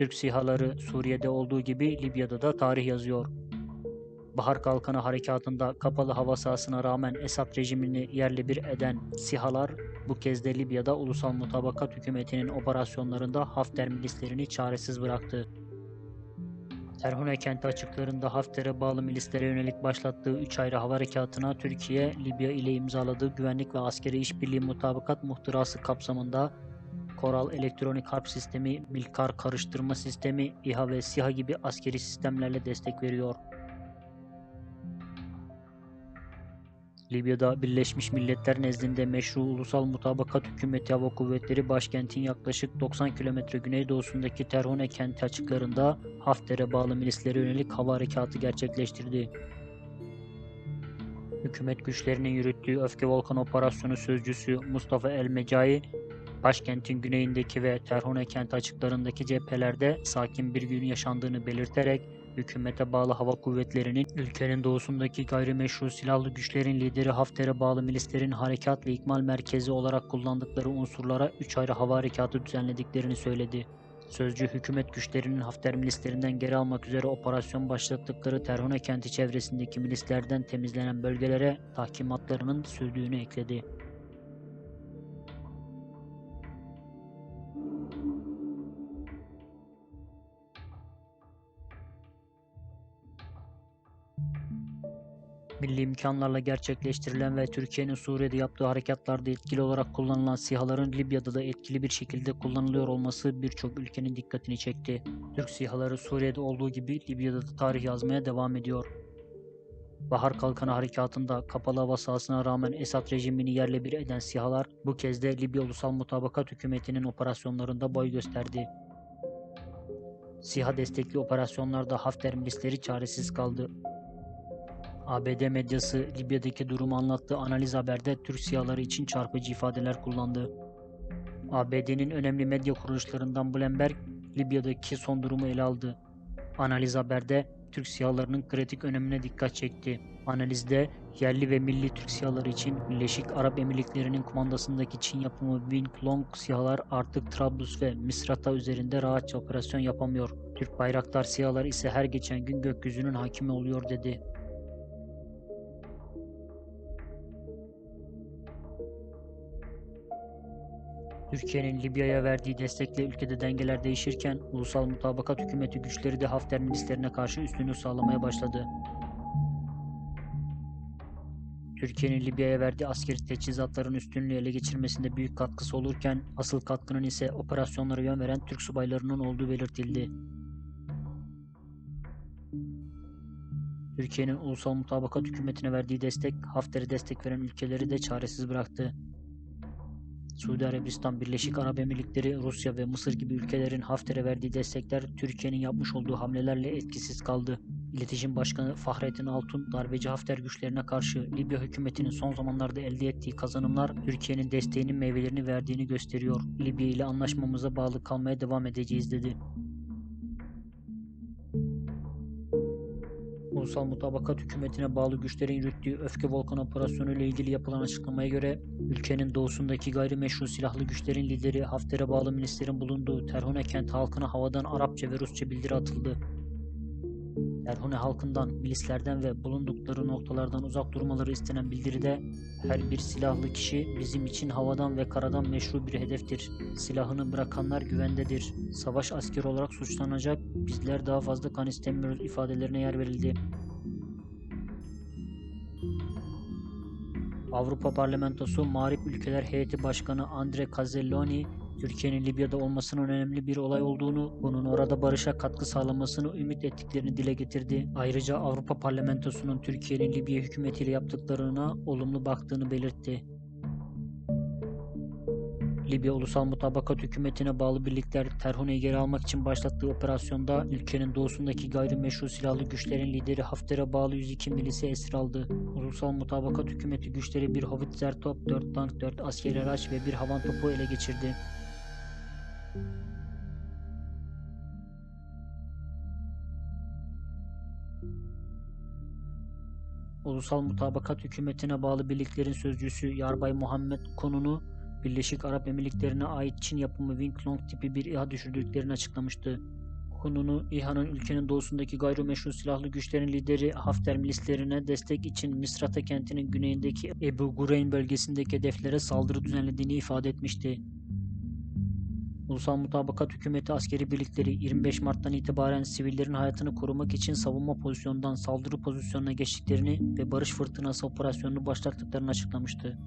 Türk sihaları Suriye'de olduğu gibi Libya'da da tarih yazıyor. Bahar Kalkanı Harekatı'nda kapalı hava sahasına rağmen Esad rejimini yerle bir eden sihalar bu kez de Libya'da Ulusal Mutabakat Hükümeti'nin operasyonlarında Hafter milislerini çaresiz bıraktı. Terhune kenti açıklarında Hafter'e bağlı milislere yönelik başlattığı 3 ayrı hava harekatına Türkiye, Libya ile imzaladığı güvenlik ve askeri işbirliği mutabakat muhtırası kapsamında Koral elektronik harp sistemi, Milkar karıştırma sistemi, İHA ve SİHA gibi askeri sistemlerle destek veriyor. Libya'da Birleşmiş Milletler nezdinde meşru ulusal mutabakat hükümeti hava kuvvetleri başkentin yaklaşık 90 kilometre güneydoğusundaki Terhune kenti açıklarında Hafter'e bağlı milislere yönelik hava harekatı gerçekleştirdi. Hükümet güçlerinin yürüttüğü Öfke Volkan Operasyonu sözcüsü Mustafa El Mecai, başkentin güneyindeki ve Terhune kenti açıklarındaki cephelerde sakin bir gün yaşandığını belirterek hükümete bağlı hava kuvvetlerinin ülkenin doğusundaki gayrimeşru silahlı güçlerin lideri Hafter'e bağlı milislerin harekat ve ikmal merkezi olarak kullandıkları unsurlara 3 ayrı hava harekatı düzenlediklerini söyledi. Sözcü hükümet güçlerinin Hafter milislerinden geri almak üzere operasyon başlattıkları Terhune kenti çevresindeki milislerden temizlenen bölgelere tahkimatlarının sürdüğünü ekledi. Milli imkanlarla gerçekleştirilen ve Türkiye'nin Suriye'de yaptığı harekatlarda etkili olarak kullanılan SİHA'ların Libya'da da etkili bir şekilde kullanılıyor olması birçok ülkenin dikkatini çekti. Türk SİHA'ları Suriye'de olduğu gibi Libya'da da tarih yazmaya devam ediyor. Bahar Kalkanı Harekatı'nda kapalı hava sahasına rağmen Esad rejimini yerle bir eden SİHA'lar bu kez de Libya Ulusal Mutabakat Hükümeti'nin operasyonlarında boy gösterdi. SİHA destekli operasyonlarda Hafter milisleri çaresiz kaldı. ABD medyası Libya'daki durumu anlattığı analiz haberde Türk siyaları için çarpıcı ifadeler kullandı. ABD'nin önemli medya kuruluşlarından Bloomberg, Libya'daki son durumu ele aldı. Analiz haberde Türk siyalarının kritik önemine dikkat çekti. Analizde yerli ve milli Türk siyaları için Birleşik Arap Emirlikleri'nin kumandasındaki Çin yapımı Wing Long sihalar artık Trablus ve Misrata üzerinde rahatça operasyon yapamıyor. Türk Bayraktar sihalar ise her geçen gün gökyüzünün hakimi oluyor dedi. Türkiye'nin Libya'ya verdiği destekle ülkede dengeler değişirken Ulusal Mutabakat Hükümeti güçleri de Hafter milislerine karşı üstünlük sağlamaya başladı. Türkiye'nin Libya'ya verdiği askeri teçhizatların üstünlüğü ele geçirmesinde büyük katkısı olurken asıl katkının ise operasyonlara yön veren Türk subaylarının olduğu belirtildi. Türkiye'nin Ulusal Mutabakat Hükümeti'ne verdiği destek Hafter'e destek veren ülkeleri de çaresiz bıraktı. Suudi Arabistan, Birleşik Arap Emirlikleri, Rusya ve Mısır gibi ülkelerin Hafter'e verdiği destekler Türkiye'nin yapmış olduğu hamlelerle etkisiz kaldı. İletişim Başkanı Fahrettin Altun, darbeci Hafter güçlerine karşı Libya hükümetinin son zamanlarda elde ettiği kazanımlar Türkiye'nin desteğinin meyvelerini verdiğini gösteriyor. Libya ile anlaşmamıza bağlı kalmaya devam edeceğiz dedi. Ulusal Mutabakat Hükümeti'ne bağlı güçlerin yürüttüğü Öfke Volkan Operasyonu ile ilgili yapılan açıklamaya göre ülkenin doğusundaki gayrimeşru silahlı güçlerin lideri Hafter'e bağlı milislerin bulunduğu Terhune kent halkına havadan Arapça ve Rusça bildiri atıldı. Terhune halkından, milislerden ve bulundukları noktalardan uzak durmaları istenen bildiride her bir silahlı kişi bizim için havadan ve karadan meşru bir hedeftir. Silahını bırakanlar güvendedir. Savaş askeri olarak suçlanacak, bizler daha fazla kan istemiyoruz ifadelerine yer verildi. Avrupa Parlamentosu Mağrip Ülkeler Heyeti Başkanı Andre Cazzelloni, Türkiye'nin Libya'da olmasının önemli bir olay olduğunu, bunun orada barışa katkı sağlamasını ümit ettiklerini dile getirdi. Ayrıca Avrupa Parlamentosu'nun Türkiye'nin Libya hükümetiyle yaptıklarına olumlu baktığını belirtti. Libya Ulusal Mutabakat Hükümeti'ne bağlı birlikler Terhune'yi geri almak için başlattığı operasyonda ülkenin doğusundaki gayrimeşru silahlı güçlerin lideri Hafter'e bağlı 102 milisi esir aldı. Ulusal Mutabakat Hükümeti güçleri bir Howitzer top, 4 tank, 4 askeri araç ve bir havan topu ele geçirdi. Ulusal Mutabakat Hükümeti'ne bağlı birliklerin sözcüsü Yarbay Muhammed Konun'u Birleşik Arap Emirlikleri'ne ait Çin yapımı Wing Long tipi bir İHA düşürdüklerini açıklamıştı. Konunu İHA'nın ülkenin doğusundaki gayrimeşru silahlı güçlerin lideri Hafter milislerine destek için Misrata kentinin güneyindeki Ebu Gureyn bölgesindeki hedeflere saldırı düzenlediğini ifade etmişti. Ulusal Mutabakat Hükümeti askeri birlikleri 25 Mart'tan itibaren sivillerin hayatını korumak için savunma pozisyonundan saldırı pozisyonuna geçtiklerini ve barış fırtınası operasyonunu başlattıklarını açıklamıştı.